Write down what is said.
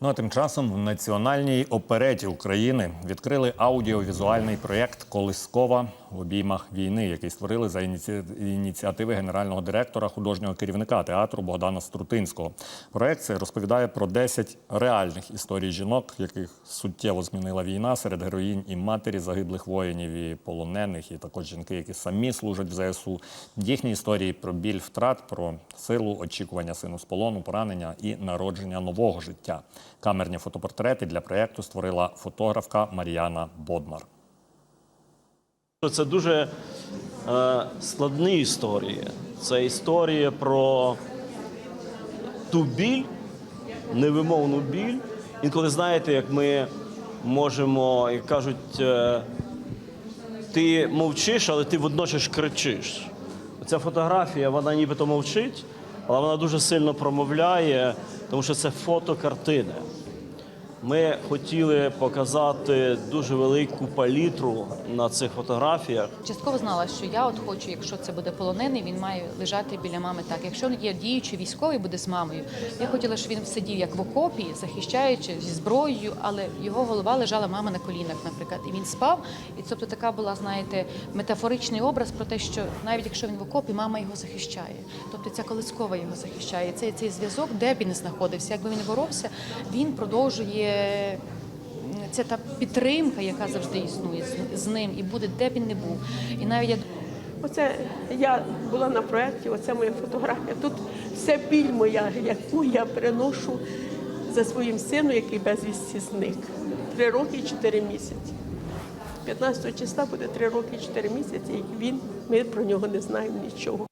Ну а тим часом в Національній опереті України відкрили аудіовізуальний проєкт Колискова в обіймах війни, який створили за ініці... ініціативи генерального директора художнього керівника театру Богдана Струтинського. Проєкт цей розповідає про 10 реальних історій жінок, яких суттєво змінила війна серед героїнь і матері загиблих воїнів, і полонених, і також жінки, які самі служать в ЗСУ. Їхні історії про біль втрат, про силу очікування сину з полону, поранення і народження нового життя. Камерні фотопортрети для проєкту створила фотографка Мар'яна Бодмар. Це дуже е, складні історії. Це історія про ту біль, невимовну біль. Інколи знаєте, як ми можемо, як кажуть, е, ти мовчиш, але ти водночас кричиш. Ця фотографія, вона нібито мовчить, але вона дуже сильно промовляє, тому що це фотокартини. Ми хотіли показати дуже велику палітру на цих фотографіях. Частково знала, що я от хочу, якщо це буде полонений, він має лежати біля мами так. Якщо є діючий військовий, буде з мамою. Я хотіла, щоб він сидів як в окопі, захищаючи зі зброєю, але його голова лежала мама на колінах, наприклад, і він спав. І тобто така була, знаєте, метафоричний образ про те, що навіть якщо він в окопі, мама його захищає. Тобто ця колискова його захищає. Цей цей зв'язок, де б він знаходився, якби він боровся, він продовжує. Це та підтримка, яка завжди існує з- ним, і буде де б він не був. І навіть я Оце я була на проєкті, оце моя фотографія. Тут вся біль моя, яку я приношу за своїм сином, який безвісті зник. Три роки і чотири місяці. 15 числа буде три роки і чотири місяці, і він, ми про нього не знаємо нічого.